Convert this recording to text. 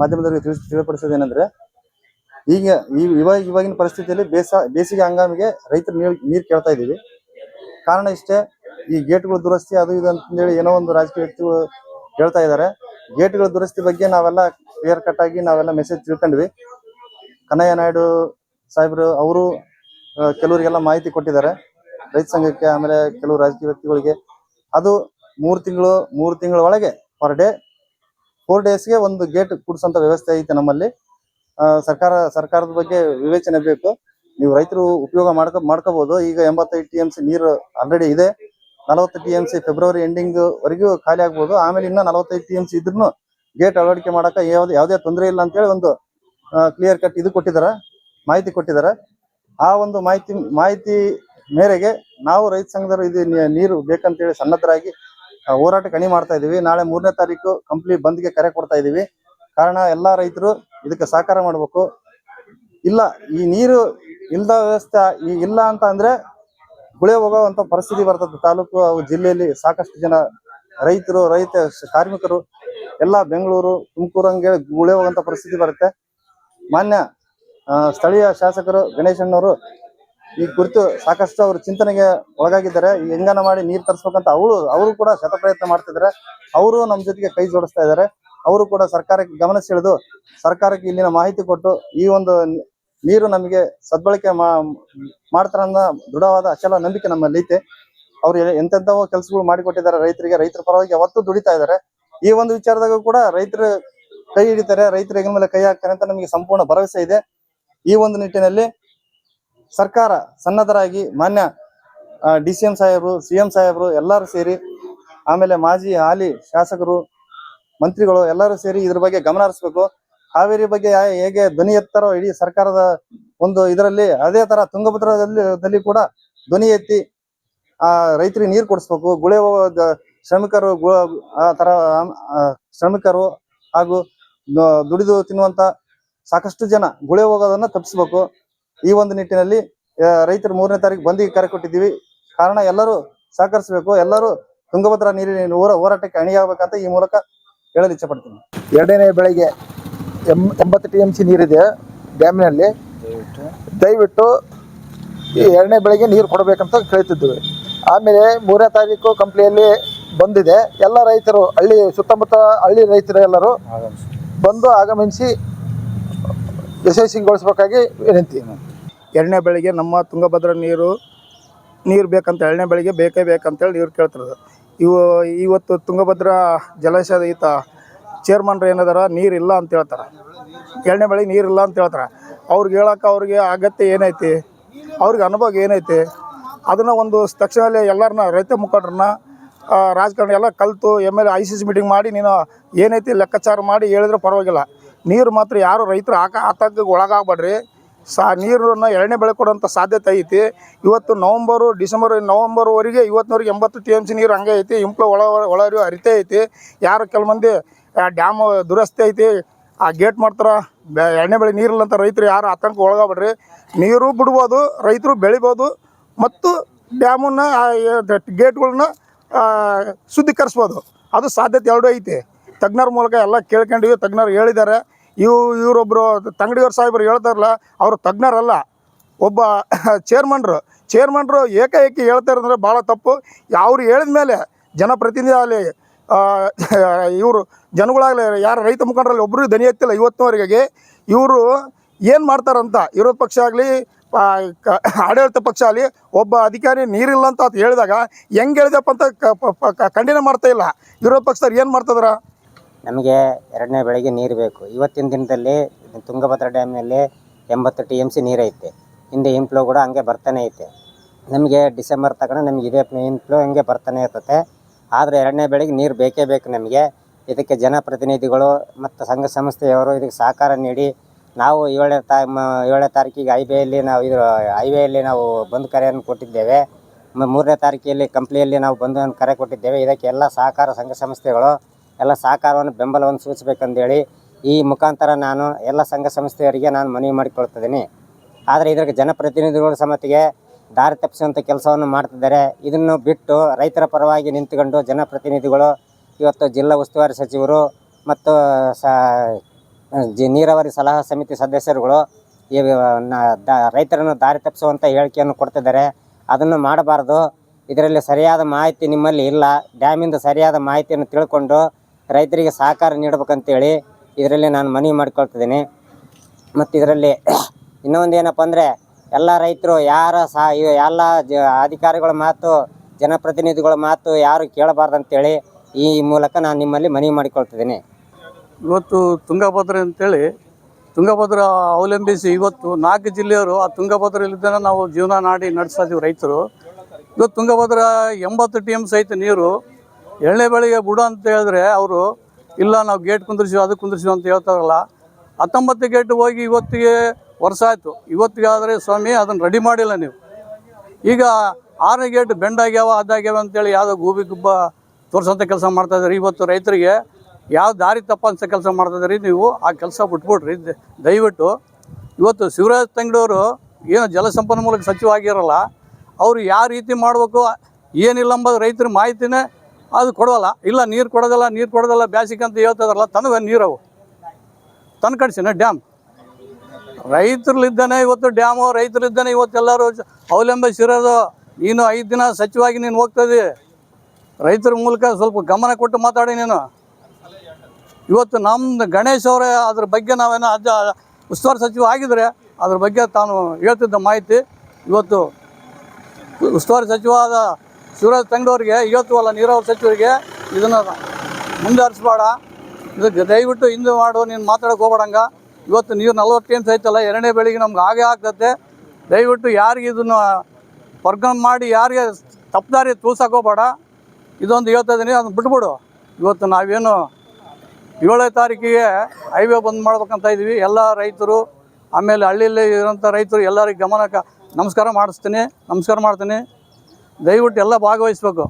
ಮಾಧ್ಯಮದವರಿಗೆ ತಿಳಿಸ್, ತಿಳಿಪಡಿಸೋದು ಏನಂದ್ರೆ, ಈಗ ಇವಾಗ, ಇವಾಗಿನ ಪರಿಸ್ಥಿತಿಯಲ್ಲಿ ಬೇಸ, ಬೇಸಿಗೆ ಹಂಗಾಮಿಗೆ ರೈತರು ನೀರು ನೀರು ಕೇಳ್ತಾ ಇದ್ದೀವಿ. ಕಾರಣ ಇಷ್ಟೇ, ಈ ಗೇಟ್ಗಳು ದುರಸ್ತಿ ಅದು ಇದು ಅಂತಂದೇಳಿ ಏನೋ ಒಂದು ರಾಜಕೀಯ ವ್ಯಕ್ತಿಗಳು ಹೇಳ್ತಾ ಇದ್ದಾರೆ. ಗೇಟ್ಗಳ ದುರಸ್ತಿ ಬಗ್ಗೆ ನಾವೆಲ್ಲ ಕ್ಲಿಯರ್ ಕಟ್ ಆಗಿ ನಾವೆಲ್ಲ ಮೆಸೇಜ್ ತಿಳ್ಕೊಂಡ್ವಿ ಕನ್ನಯ್ಯ ನಾಯ್ಡು ಸಾಹೇಬ್ರು ಅವರು ಕೆಲವರಿಗೆಲ್ಲ ಮಾಹಿತಿ ಕೊಟ್ಟಿದ್ದಾರೆ. ರೈತ ಸಂಘಕ್ಕೆ, ಆಮೇಲೆ ಕೆಲವು ರಾಜಕೀಯ ವ್ಯಕ್ತಿಗಳಿಗೆ. ಅದು ಮೂರು ತಿಂಗಳು, ಮೂರು ತಿಂಗಳ ಒಳಗೆ ಪರ್ ಡೇ ಫೋರ್ ಡೇಸ್ಗೆ ಒಂದು ಗೇಟ್ ಕೂಡಿಸೋಂಥ ವ್ಯವಸ್ಥೆ ಐತೆ ನಮ್ಮಲ್ಲಿ. ಸರ್ಕಾರ, ಸರ್ಕಾರದ ಬಗ್ಗೆ ವಿವೇಚನೆ ಬೇಕು. ನೀವು ರೈತರು ಉಪಯೋಗ ಮಾಡ್ಕ ಮಾಡ್ಕೋಬಹುದು ಈಗ ಎಂಬತ್ತೈದು ಟಿ ಎಂ ಸಿ ನೀರು ಆಲ್ರೆಡಿ ಇದೆ. ನಲವತ್ತು T M C February ending ವರೆಗೂ ಖಾಲಿ ಆಗ್ಬೋದು. ಆಮೇಲೆ ಇನ್ನ ನಲವತ್ತೈದು ಟಿ ಎಂ ಸಿ ಇದ್ರೂ ಗೇಟ್ ಅಳವಡಿಕೆ ಮಾಡಕ ಯಾವ್ದು, ಯಾವುದೇ ತೊಂದರೆ ಇಲ್ಲ ಅಂತೇಳಿ ಒಂದು ಕ್ಲಿಯರ್ ಕಟ್ ಇದು ಕೊಟ್ಟಿದ್ದಾರೆ ಮಾಹಿತಿ ಕೊಟ್ಟಿದ್ದಾರೆ ಆ ಒಂದು ಮಾಹಿತಿ ಮಾಹಿತಿ ಮೇರೆಗೆ ನಾವು ರೈತ ಸಂಘದವರು ಇದು ನೀರು ಬೇಕಂತೇಳಿ ಸನ್ನದ್ಧರಾಗಿ ಹೋರಾಟಕ್ಕೆ ಅಣಿ ಮಾಡ್ತಾ ಇದೀವಿ. ನಾಳೆ ಮೂರನೇ ತಾರೀಕು ಕಂಪ್ಲೀಟ್ ಬಂದ್ಗೆ ಕರೆ ಕೊಡ್ತಾ ಇದೀವಿ. ಕಾರಣ ಎಲ್ಲಾ ರೈತರು ಇದಕ್ಕೆ ಸಹಕಾರ ಮಾಡಬೇಕು. ಇಲ್ಲ, ಈ ನೀರು ಇಲ್ದ ವ್ಯವಸ್ಥೆ ಇಲ್ಲ ಅಂತ ಅಂದ್ರೆ ಗುಳೆ ಹೋಗುವಂತ ಪರಿಸ್ಥಿತಿ ಬರ್ತದೆ. ತಾಲೂಕು ಜಿಲ್ಲೆಯಲ್ಲಿ ಸಾಕಷ್ಟು ಜನ ರೈತರು, ರೈತ ಕಾರ್ಮಿಕರು, ಎಲ್ಲ ಬೆಂಗಳೂರು, ತುಮಕೂರು ಹಂಗೆ ಗುಳೆ ಹೋಗುವಂತ ಪರಿಸ್ಥಿತಿ ಬರುತ್ತೆ. ಮಾನ್ಯ ಸ್ಥಳೀಯ ಶಾಸಕರು ಗಣೇಶಣ್ಣವರು ಈ ಕುರಿತು ಸಾಕಷ್ಟು ಅವರು ಚಿಂತನೆಗೆ ಒಳಗಾಗಿದ್ದಾರೆ. ಈ ಹೆಂಗನ ಮಾಡಿ ನೀರು ತರಿಸ್ಬೇಕಂತ ಅವರು ಅವರು ಕೂಡ ಶತಪ್ರಯತ್ನ ಮಾಡ್ತಿದ್ದಾರೆ. ಅವರು ನಮ್ಮ ಜೊತೆಗೆ ಕೈ ಜೋಡಿಸ್ತಾ ಇದ್ದಾರೆ. ಅವರು ಕೂಡ ಸರ್ಕಾರಕ್ಕೆ ಗಮನ ಸೆಳೆದು, ಸರ್ಕಾರಕ್ಕೆ ಇಲ್ಲಿನ ಮಾಹಿತಿ ಕೊಟ್ಟು ಈ ಒಂದು ನೀರು ನಮಗೆ ಸದ್ಬಳಕೆ ಮಾ ಮಾಡ್ತಾರನ್ನ ದೃಢವಾದ ಅಚಲ ನಂಬಿಕೆ ನಮ್ಮಲ್ಲಿ ಐತೆ. ಅವ್ರು ಎಂತೆಂಥವೋ ಕೆಲಸಗಳು ಮಾಡಿಕೊಟ್ಟಿದ್ದಾರೆ ರೈತರಿಗೆ. ರೈತರ ಪರವಾಗಿ ಅವತ್ತು ದುಡಿತಾ ಇದ್ದಾರೆ. ಈ ಒಂದು ವಿಚಾರದಾಗ ಕೂಡ ರೈತರು ಕೈ ಹಿಡಿತಾರೆ, ರೈತರ ಮೇಲೆ ಕೈ ಹಾಕ್ತಾರೆ ಅಂತ ನಮಗೆ ಸಂಪೂರ್ಣ ಭರವಸೆ ಇದೆ. ಈ ಒಂದು ನಿಟ್ಟಿನಲ್ಲಿ ಸರ್ಕಾರ ಸನ್ನದ್ಧರಾಗಿ ಮಾನ್ಯ ಡಿ ಸಿ ಎಂ ಸಾಹೇಬರು, ಸಿ ಎಂ ಸಾಹೇಬರು ಎಲ್ಲರೂ ಸೇರಿ, ಆಮೇಲೆ ಮಾಜಿ ಹಾಲಿ ಶಾಸಕರು, ಮಂತ್ರಿಗಳು ಎಲ್ಲರೂ ಸೇರಿ ಇದ್ರ ಬಗ್ಗೆ ಗಮನ ಹರಿಸ್ಬೇಕು. ಹಾವೇರಿ ಬಗ್ಗೆ ಹೇಗೆ ಧ್ವನಿ ಎತ್ತಾರೋ ಇಡೀ ಸರ್ಕಾರದ ಒಂದು ಇದರಲ್ಲಿ ಅದೇ ತರ ತುಂಗಭದ್ರದಲ್ಲಿ ದಲ್ಲಿ ಕೂಡ ಧ್ವನಿ ಎತ್ತಿ, ಆ, ರೈತರಿಗೆ ನೀರು ಕೊಡಿಸ್ಬೇಕು. ಗುಳೆ ಶ್ರಮಿಕರು ಆ ತರ ಶ್ರಮಿಕರು ಹಾಗೂ ದುಡಿದು ತಿನ್ನುವಂತ ಸಾಕಷ್ಟು ಜನ ಗುಳೆ ಹೋಗೋದನ್ನ ತಪ್ಪಿಸ್ಬೇಕು. ಈ ಒಂದು ನಿಟ್ಟಿನಲ್ಲಿ ರೈತರು ಮೂರನೇ ತಾರೀಕು ಬಂದಿಗೆ ಕರೆ ಕೊಟ್ಟಿದ್ದೀವಿ. ಕಾರಣ ಎಲ್ಲರೂ ಸಹಕರಿಸಬೇಕು. ಎಲ್ಲರೂ ತುಂಗಭದ್ರಾ ನೀರಿನ ಹೋರ ಹೋರಾಟಕ್ಕೆ ಅಣಿಯಾಗಬೇಕಂತ ಈ ಮೂಲಕ ಹೇಳಲು ಇಚ್ಛಪಡ್ತೀನಿ. ಎರಡನೇ ಬೆಳಿಗ್ಗೆ ಎಂ ಎಂಬತ್ತು ಟಿ ಎಂ ಸಿ ನೀರಿದೆ ಡ್ಯಾಮಿನಲ್ಲಿ. ದಯವಿಟ್ಟು. ಈ ಎರಡನೇ ಬೆಳಿಗ್ಗೆ ನೀರು ಕೊಡಬೇಕಂತ ಕೇಳ್ತಿದ್ದೀವಿ ಆಮೇಲೆ ಮೂರನೇ ತಾರೀಕು ಕಂಪ್ನಿಯಲ್ಲಿ ಬಂದಿದೆ. ಎಲ್ಲ ರೈತರು ಹಳ್ಳಿ ಸುತ್ತಮುತ್ತ ಹಳ್ಳಿ ರೈತರು ಎಲ್ಲರೂ ಬಂದು ಆಗಮಿಸಿ ಯಶಸ್ವಿಗೊಳಿಸ್ಬೇಕಾಗಿ ವಿನಂತಿ. ಎರಡನೇ ಬೆಳೆಗೆ ನಮ್ಮ ತುಂಗಭದ್ರಾ ನೀರು ನೀರು ಬೇಕಂತ ಎರಡನೇ ಬೆಳೆಗೆ ಬೇಕೇ ಬೇಕಂತೇಳಿ ನೀರು ಕೇಳ್ತಿರೋದು. ಇವು, ಇವತ್ತು ತುಂಗಭದ್ರಾ ಜಲಾಶಯದ ಈತ ಚೇರ್ಮನ್ರು ಏನದಾರ ನೀರು ಇಲ್ಲ ಅಂತ ಹೇಳ್ತಾರೆ. ಎರಡನೇ ಬೆಳೆಗೆ ನೀರು ಇಲ್ಲ ಅಂತ ಹೇಳ್ತಾರೆ. ಅವ್ರಿಗೆ ಹೇಳೋಕೆ ಅವ್ರಿಗೆ ಅಗತ್ಯ ಏನೈತಿ? ಅವ್ರಿಗೆ ಅನುಭವ ಏನೈತಿ? ಅದನ್ನು ಒಂದು ತಕ್ಷಣದಲ್ಲಿ ಎಲ್ಲರನ್ನ ರೈತ ಮುಖಂಡ್ರನ್ನ ರಾಜಕಾರಣ ಎಲ್ಲ ಕಲಿತು, M L I C C meeting ಮಾಡಿ, ನೀನು ಏನೈತಿ ಲೆಕ್ಕಾಚಾರ ಮಾಡಿ ಹೇಳಿದ್ರೆ ಪರವಾಗಿಲ್ಲ. ನೀರು ಮಾತ್ರ ಯಾರು ರೈತರು ಆಕ, ಆತಂಕಕ್ಕೆ ಒಳಗಾಗ್ಬೇಡ್ರಿ. ಸಾ ನೀರನ್ನು ಎರಡನೇ ಬೆಳೆ ಕೊಡುವಂಥ ಸಾಧ್ಯತೆ ಐತಿ. ಇವತ್ತು ನವಂಬರು, ಡಿಸೆಂಬರ್, ನವಂಬರ್ವರೆಗೆ ಇವತ್ತಿನವರೆಗೆ ಎಂಬತ್ತು ಟಿ ಎಂ ಸಿ ನೀರು ಹಂಗೆ ಐತಿ. ಇಂಪ್ಲ ಒಳ ಒಳರಿವು ಹರಿತೇ ಐತಿ. ಯಾರು ಕೆಲವು ಮಂದಿ ಡ್ಯಾಮ್ ದುರಸ್ತಿ ಐತಿ. ಆ, ಗೇಟ್ ಮಾಡ್ತಾರೆ ಎರಡನೇ ಬೆಳೆ ನೀರಿಲ್ಲ ಅಂತ ರೈತರು ಯಾರು ಆತಂಕ ಒಳಗಾಗ್ಬೇಡ್ರಿ. ನೀರು ಬಿಡ್ಬೋದು, ರೈತರು ಬೆಳಿಬೋದು, ಮತ್ತು ಡ್ಯಾಮನ್ನು ಗೇಟ್ಗಳನ್ನ ಶುದ್ಧೀಕರಿಸ್ಬೋದು. ಅದು ಸಾಧ್ಯತೆ ಎರಡೂ ಐತಿ. ತಜ್ಞರ ಮೂಲಕ ಎಲ್ಲ ಕೇಳ್ಕೊಂಡಿವಿ, ತಜ್ಞರು ಹೇಳಿದ್ದಾರೆ. ಇವು ಇವರೊಬ್ಬರು ತಂಗಡಿಯವ್ರ ಸಾಹೇಬರು ಹೇಳ್ತಾರಲ್ಲ, ಅವರು ತಜ್ಞರಲ್ಲ. ಒಬ್ಬ ಚೇರ್ಮನ್ರು ಚೇರ್ಮನ್ರು ಏಕಾಏಕಿ ಹೇಳ್ತಾರಂದ್ರೆ ಭಾಳ ತಪ್ಪು. ಅವ್ರು ಹೇಳಿದ ಮೇಲೆ ಜನಪ್ರತಿನಿಧಿ ಆಗಲಿ ಇವರು ಜನಗಳಾಗಲಿ ಯಾರು ರೈತ ಮುಖಂಡರಲ್ಲಿ ಒಬ್ಬರು ದನಿ ಎತ್ತಿಲ್ಲ ಇವತ್ತಿನವರೆಗೆ ಇವರು ಏನು ಮಾಡ್ತಾರಂತ, ವಿರೋಧ ಪಕ್ಷ ಆಗಲಿ ಆಡಳಿತ ಪಕ್ಷ ಆಗಲಿ, ಒಬ್ಬ ಅಧಿಕಾರಿ ನೀರಿಲ್ಲ ಅಂತ ಅದು ಹೇಳಿದಾಗ ಹೆಂಗೆ ಹೇಳಿದಪ್ಪ ಅಂತ ಕ- ಪ- ಪ- ಕ- ಖಂಡನೆ ಮಾಡ್ತಾ ಇಲ್ಲ. ವಿರೋಧ ಪಕ್ಷದವ್ರು ಏನು ಮಾಡ್ತದ್ರ ನಮಗೆ ಎರಡನೇ ಬೆಳಗ್ಗೆ ನೀರು ಬೇಕು. ಇವತ್ತಿನ ದಿನದಲ್ಲಿ ತುಂಗಭದ್ರಾ ಡ್ಯಾಮ್ನಲ್ಲಿ ಎಂಬತ್ತು ಟಿ ಎಂ ಸಿ ನೀರೈತೆ. ಹಿಂದೆ ಇಂಪ್ಲೋ ಕೂಡ ಹಂಗೆ ಬರ್ತಾನೆ ಐತೆ. ನಮಗೆ ಡಿಸೆಂಬರ್ ತಗೊಂಡು ನಮಗೆ ಇದೇ ಇಂಪ್ಲೋ ಹಂಗೆ ಬರ್ತಾನೆ ಇರ್ತತೆ. ಆದರೆ ಎರಡನೇ ಬೆಳಗ್ಗೆ ನೀರು ಬೇಕೇ ಬೇಕು ನಮಗೆ. ಇದಕ್ಕೆ ಜನಪ್ರತಿನಿಧಿಗಳು ಮತ್ತು ಸಂಘ ಸಂಸ್ಥೆಯವರು ಇದಕ್ಕೆ ಸಹಕಾರ ನೀಡಿ ನಾವು ಏಳನೇ ತಾ ಏಳನೇ ತಾರೀಕಿಗೆ ಹೈವೇಯಲ್ಲಿ ನಾವು ಇದು ಹೈವೇಯಲ್ಲಿ ನಾವು ಬಂದು ಕರೆಯನ್ನು ಕೊಟ್ಟಿದ್ದೇವೆ. ಮೂರನೇ ತಾರೀಕಿಯಲ್ಲಿ ಕಂಪ್ನಿಯಲ್ಲಿ ನಾವು ಬಂದು ಕರೆ ಕೊಟ್ಟಿದ್ದೇವೆ. ಇದಕ್ಕೆ ಎಲ್ಲ ಸಹಕಾರ ಸಂಘ ಸಂಸ್ಥೆಗಳು ಎಲ್ಲ ಸಹಕಾರವನ್ನು, ಬೆಂಬಲವನ್ನು ಸೂಚಿಸಬೇಕಂದೇಳಿ ಈ ಮುಖಾಂತರ ನಾನು ಎಲ್ಲ ಸಂಘ ಸಂಸ್ಥೆಯವರಿಗೆ ನಾನು ಮನವಿ ಮಾಡಿಕೊಳ್ತಿದ್ದೀನಿ. ಆದರೆ ಇದಕ್ಕೆ ಜನಪ್ರತಿನಿಧಿಗಳ ಸಮತಿಗೆ ದಾರಿ ತಪ್ಪಿಸುವಂಥ ಕೆಲಸವನ್ನು ಮಾಡ್ತಿದ್ದಾರೆ. ಇದನ್ನು ಬಿಟ್ಟು ರೈತರ ಪರವಾಗಿ ನಿಂತುಕೊಂಡು ಜನಪ್ರತಿನಿಧಿಗಳು, ಇವತ್ತು ಜಿಲ್ಲಾ ಉಸ್ತುವಾರಿ ಸಚಿವರು ಮತ್ತು ಸ ನೀರಾವರಿ ಸಲಹಾ ಸಮಿತಿ ಸದಸ್ಯರುಗಳು ಈ ರೈತರನ್ನು ದಾರಿ ತಪ್ಪಿಸುವಂಥ ಹೇಳಿಕೆಯನ್ನು ಕೊಡ್ತಿದ್ದಾರೆ. ಅದನ್ನು ಮಾಡಬಾರ್ದು. ಇದರಲ್ಲಿ ಸರಿಯಾದ ಮಾಹಿತಿ ನಿಮ್ಮಲ್ಲಿ ಇಲ್ಲ. ಡ್ಯಾಮಿಂದ ಸರಿಯಾದ ಮಾಹಿತಿಯನ್ನು ತಿಳ್ಕೊಂಡು ರೈತರಿಗೆ ಸಹಕಾರ ನೀಡಬೇಕಂತೇಳಿ ಇದರಲ್ಲಿ ನಾನು ಮನವಿ ಮಾಡ್ಕೊಳ್ತಿದ್ದೀನಿ. ಮತ್ತು ಇದರಲ್ಲಿ ಇನ್ನೊಂದು ಏನಪ್ಪ ಅಂದರೆ, ಎಲ್ಲ ರೈತರು ಯಾರ ಸಹ ಎಲ್ಲ ಜ ಅಧಿಕಾರಿಗಳ ಮಾತು, ಜನಪ್ರತಿನಿಧಿಗಳ ಮಾತು ಯಾರು ಕೇಳಬಾರ್ದಂತೇಳಿ ಈ ಮೂಲಕ ನಾನು ನಿಮ್ಮಲ್ಲಿ ಮನವಿ ಮಾಡಿಕೊಳ್ತಿದ್ದೀನಿ. ಇವತ್ತು ತುಂಗಭದ್ರ ಅಂತೇಳಿ, ತುಂಗಭದ್ರ ಅವಲಂಬಿಸಿ ಇವತ್ತು ನಾಲ್ಕು ಜಿಲ್ಲೆಯವರು ಆ ತುಂಗಭದ್ರಲ್ಲಿದ್ದಾನೆ ನಾವು ಜೀವನ ನಾಡಿ ನಡೆಸ್ತಾ ರೈತರು. ಇವತ್ತು ತುಂಗಭದ್ರ ಎಂಬತ್ತು ಟಿ ಎಂ ಸಹಿತ ನೀರು ಎಳ್ಳೆ ಬೆಳೆಗೆ ಬಿಡು ಅಂತ ಹೇಳಿದ್ರೆ ಅವರು, ಇಲ್ಲ ನಾವು ಗೇಟ್ ಕುಂದಿರ್ಸಿವಿ ಅದು ಕುಂದಿರ್ಸಿವಿ ಅಂತ ಹೇಳ್ತಾರಲ್ಲ, ಹತ್ತೊಂಬತ್ತು ಗೇಟ್ ಹೋಗಿ ಇವತ್ತಿಗೆ ವರ್ಷ ಆಯಿತು. ಇವತ್ತಿಗೆ ಆದರೆ ಸ್ವಾಮಿ ಅದನ್ನು ರೆಡಿ ಮಾಡಿಲ್ಲ ನೀವು. ಈಗ ಆರನೇ ಗೇಟ್ ಬೆಂಡ್ ಆಗ್ಯಾವ, ಅದಾಗ್ಯಾವ ಅಂತೇಳಿ ಯಾವುದೋ ಗೂಬಿ ಗುಬ್ಬ ತೋರಿಸೋಂಥ ಕೆಲಸ ಮಾಡ್ತಾ ಇದ್ದಾರೆ. ಇವತ್ತು ರೈತರಿಗೆ ಯಾವ ದಾರಿ ತಪ್ಪಂತ ಕೆಲಸ ಮಾಡ್ತಾ ಇದ್ದೀರಿ ನೀವು, ಆ ಕೆಲಸ ಬಿಟ್ಬಿಟ್ರಿ ದಯವಿಟ್ಟು ಇವತ್ತು ಶಿವರಾಜ್ ತಂಗಡವರು ಏನು ಜಲಸಂಪನ್ಮೂಲಕ್ಕೆ ಸಚಿವ ಆಗಿರಲ್ಲ, ಅವರು ಯಾವ ರೀತಿ ಮಾಡಬೇಕು, ಏನಿಲ್ಲ ಅಂಬೋದು ರೈತರ ಮಾಹಿತಿನೇ ಅದು ಕೊಡೋಲ್ಲ. ಇಲ್ಲ, ನೀರು ಕೊಡೋದಲ್ಲ ನೀರು ಕೊಡೋದಲ್ಲ, ಬ್ಯಾಸಿಗೆ ಅಂತ ಹೇಳ್ತಿದಾರಲ್ಲ ನೀರು ನೀರವು ತನ್ನ ಕಡಿಸಿನ ಡ್ಯಾಮ್. ರೈತರಲ್ಲಿದ್ದಾನೆ ಇವತ್ತು ಡ್ಯಾಮು ರೈತರಿದ್ದಾನೆ ಇವತ್ತೆಲ್ಲರೂ ಅವಲಂಬಿಸಿರೋದು ನೀನು ಐದು ದಿನ ಸಚಿವಾಗಿ ನೀನು ಹೋಗ್ತದೆ. ರೈತರ ಮೂಲಕ ಸ್ವಲ್ಪ ಗಮನ ಕೊಟ್ಟು ಮಾತಾಡಿ ನೀನು. ಇವತ್ತು ನಮ್ದು ಗಣೇಶ್ ಅವರೇ, ಅದ್ರ ಬಗ್ಗೆ ನಾವೇನೋ ಅಜ್ಜ, ಉಸ್ತುವಾರಿ ಸಚಿವ ಆಗಿದ್ರೆ ಅದ್ರ ಬಗ್ಗೆ ತಾನು ಹೇಳ್ತಿದ್ದ ಮಾಹಿತಿ. ಇವತ್ತು ಉಸ್ತುವಾರಿ ಸಚಿವ ಆದ ಶಿವರಾಜ್ ತಂಗಡವ್ರಿಗೆ ಇವತ್ತುವಲ್ಲ ನೀರಾವರಿ ಸಚಿವರಿಗೆ ಇದನ್ನು ಮುಂದೆ ಹರಿಸ್ಬೇಡ. ಇದಕ್ಕೆ ದಯವಿಟ್ಟು ಹಿಂದೆ ಮಾಡು, ನೀನು ಮಾತಾಡೋಕೆ ಹೋಗ್ಬೇಡಂಗ. ಇವತ್ತು ನೀರು ನಲ್ವತ್ತು ಏನು ಸಹಿತಲ್ಲ ಎರಡನೇ ಬೆಳಿಗ್ಗೆ ನಮ್ಗೆ ಹಾಗೆ ಆಗ್ತದೆ ದಯವಿಟ್ಟು ಯಾರಿಗೆ ಇದನ್ನು ವರ್ಗಮ್ ಮಾಡಿ, ಯಾರಿಗೆ ತಪ್ಪದಾರಿ ತೂರ್ಸಕ್ಕೆ ಹೋಗ್ಬೇಡ. ಇದೊಂದು ಹೇಳ್ತಾ ಇದ್ದೀನಿ ಅದನ್ನು ಬಿಟ್ಬಿಡು. ಇವತ್ತು ನಾವೇನು ಏಳನೇ ತಾರೀಕಿಗೆ ಹೈವೇ ಬಂದ್ ಮಾಡ್ಬೇಕಂತ ಇದ್ದೀವಿ ಎಲ್ಲ ರೈತರು, ಆಮೇಲೆ ಹಳ್ಳಿಯಲ್ಲಿ ಇರೋಂಥ ರೈತರು ಎಲ್ಲರಿಗೆ ಗಮನಕ್ಕೆ ನಮಸ್ಕಾರ ಮಾಡಿಸ್ತೀನಿ. ನಮಸ್ಕಾರ ಮಾಡ್ತೀನಿ. ದಯವಿಟ್ಟು ಎಲ್ಲ ಭಾಗವಹಿಸ್ಬೇಕು.